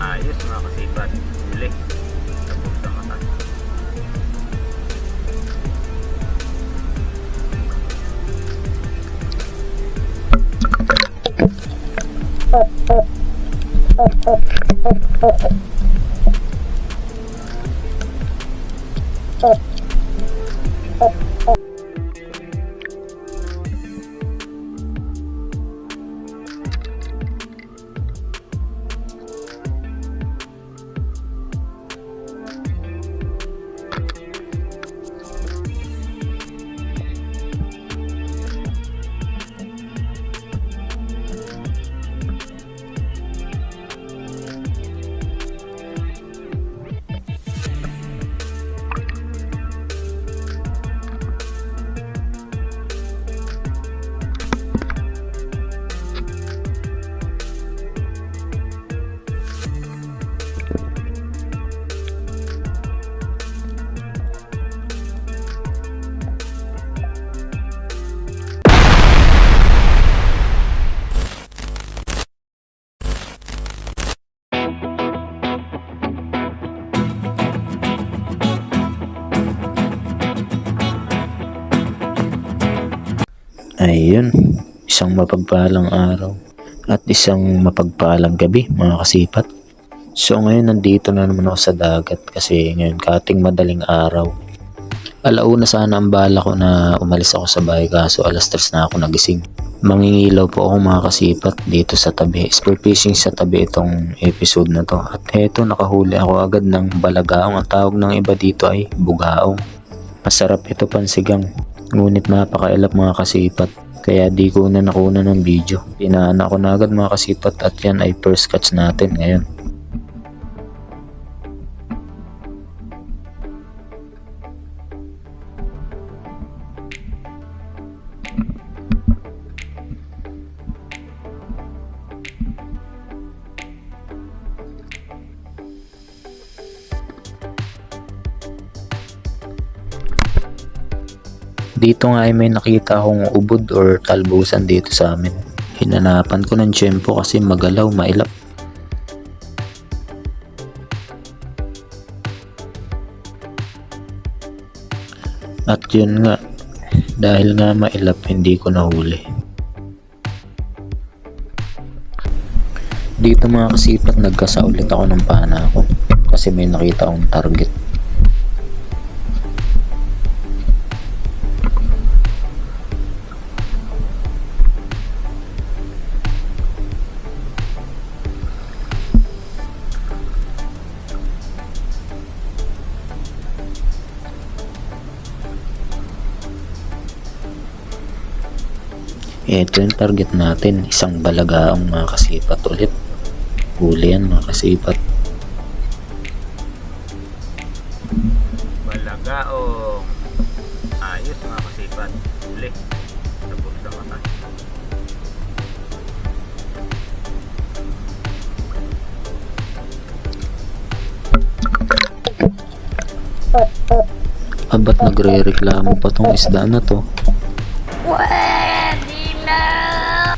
Ayos mga kasipat. Huli. Sa mata. Ayun, isang mapagpalang araw at isang mapagpalang gabi mga kasipat. So ngayon nandito na naman ako sa dagat kasi ngayon kating madaling araw. Alauna sana ang bala ko na umalis ako sa bahay kaso alas 3 na ako nagising. Mangingilaw po ako mga kasipat dito sa tabi. Spear fishing sa tabi itong episode na to. At heto nakahuli ako agad ng balagaong. Ang tawag ng iba dito ay bugaong. Masarap ito pansigang. Ngunit napakailap mga kasipat. Kaya di ko na nakuna ng video. Pinaan ako na agad mga kasipat at yan ay first catch natin ngayon. Dito nga ay may nakita akong ubod or talbusan dito sa amin. Hinanapan ko ng tiyempo kasi magalaw, mailap. At yun nga, dahil nga mailap hindi ko nahuli. Dito mga kasipat nagkasa ulit ako ng pana ko kasi may nakita akong target. Ito yung target natin, isang balagaang mga kasipat ulit. Huli yan mga kasipat. Malagaong ayos mga kasipat. Huli. Tapos sa mata. Abat nagre-reklamo pa tong isda na to.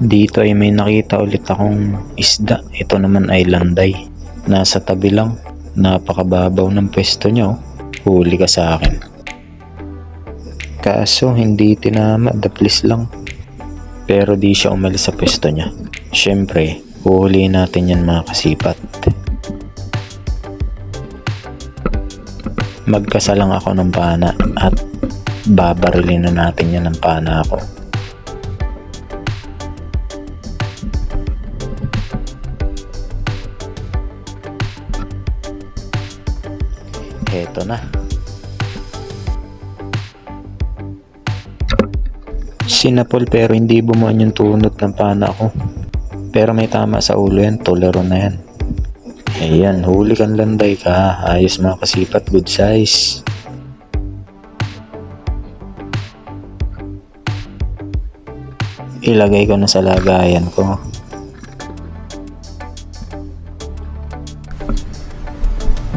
Dito ay may nakita ulit akong isda. Ito naman ay landay. Nasa tabi lang. Napakababaw ng pwesto niya. oh. Huli ka sa akin. Kaso hindi tinama. Daplis lang. Pero di siya umalis sa pwesto niya. Siyempre, huhulihin natin yan mga kasipat. Magkasalang ako ng pana at babarilin na natin yan ng pana ako. Ito na. Sinapol pero hindi bumuan yung tunot ng pana ko. Pero may tama sa ulo yan, tolero na yan. Ayan, huli kang landay ka. Ayos mga kasipat, good size. Ilagay ko na sa lagayan ko.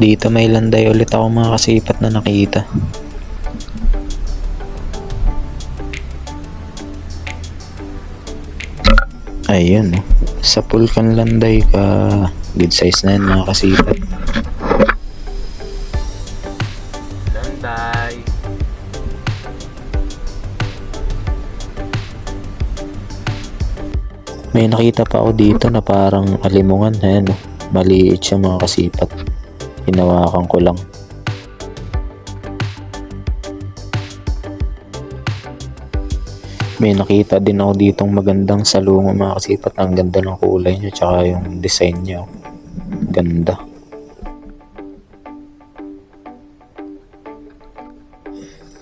Dito may landay ulit ako mga kasipat na nakita. Ayun, oh. sa pulkan landay ka. Good size na yan mga kasipat. Landay. May nakita pa ako dito na parang alimungan. Ayan, oh. maliit siya mga kasipat. Hinawakan ko lang. May nakita din ako ditong magandang salungo mga kasipat. Ang ganda ng kulay niya tsaka yung design niya. Ganda.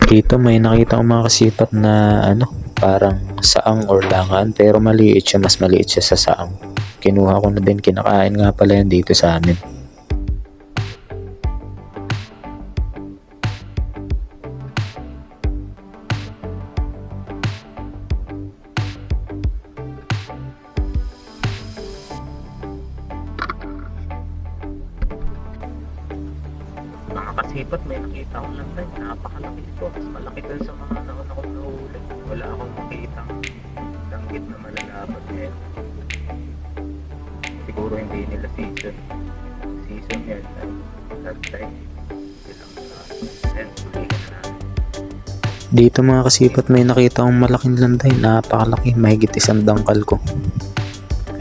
Dito may nakita ko mga kasipat na ano, parang saang or langan pero maliit siya, mas maliit siya sa saang. Kinuha ko na din, kinakain nga pala yan dito sa amin. Kasipat, may nakita akong landay. Napakalaki ito. Mas malaki dun sa mga nauna kong nahuli. Wala akong makitang langgit na malalapat ngayon. Siguro hindi nila season. Season yan that time. Silang na. Dito mga kasipat may nakita akong malaking landay, napakalaki, mahigit isang dangkal ko.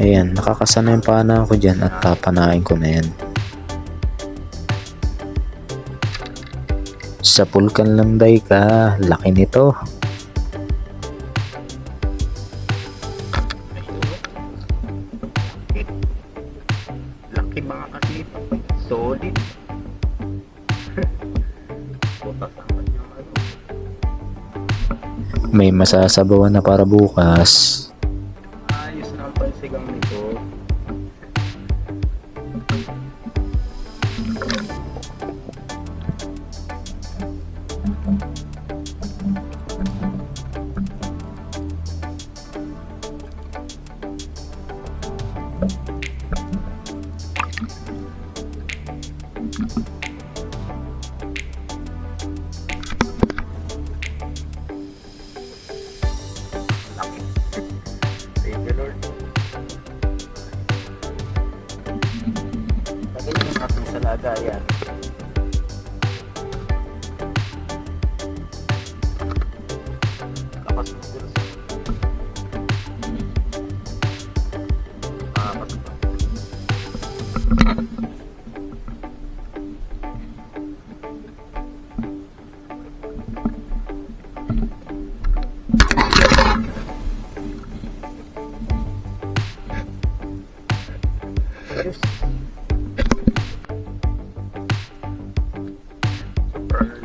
Ayan, nakakasana yung pana ko dyan at papanain ko na yan. Sa pulkan landay ka, laki nito. Laki. Mga kasipat. Solid. Ano. May masasabawan na para bukas.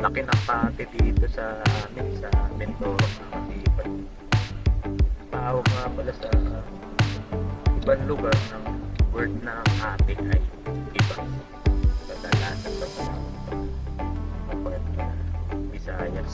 Laki ng dito sa amin, sa Mindoro, mga kasipan. Tawag nga pala sa ibang lugar ng word na ate ay iba. Kadalasan sa. Kapag Visayas.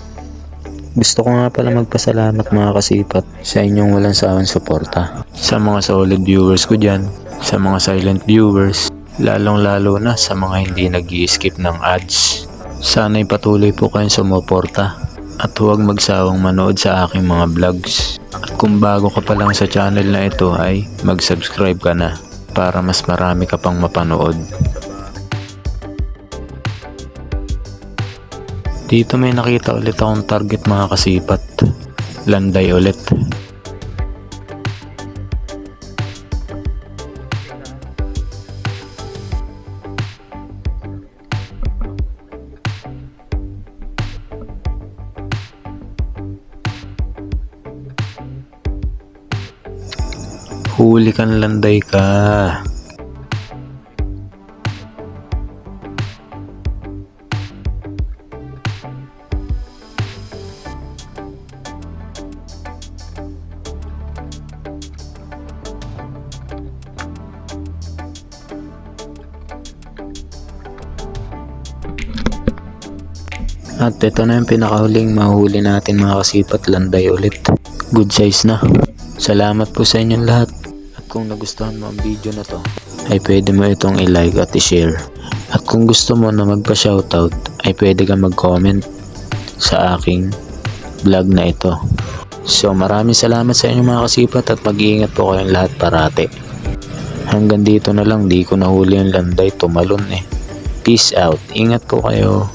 Gusto ko nga pala magpasalamat mga kasipat sa inyong walang sawang suporta. Sa mga solid viewers ko dyan, sa mga silent viewers, lalong lalo na sa mga hindi nag skip ng ads. Sana'y patuloy po kayong sumuporta at huwag magsawang manood sa aking mga vlogs. At kung bago ka pa lang sa channel na ito ay mag-subscribe ka na para mas marami ka pang mapanood. Dito may nakita ulit akong target mga kasipat. Landay ulit. Huli kang landay ka. At ito na yung pinakahuling mahuli natin mga kasipat landay ulit. Good size na. Salamat po sa inyong lahat. Kung nagustuhan mo ang video na to, ay pwede mo itong i-like at i-share. At kung gusto mo na magpa-shoutout, ay pwede ka mag-comment sa aking vlog na ito. So maraming salamat sa inyo mga kasipat at mag-iingat po kayong lahat parate. Hanggang dito na lang, di ko nahuli yung landay, tumalon eh. Peace out. Ingat po kayo.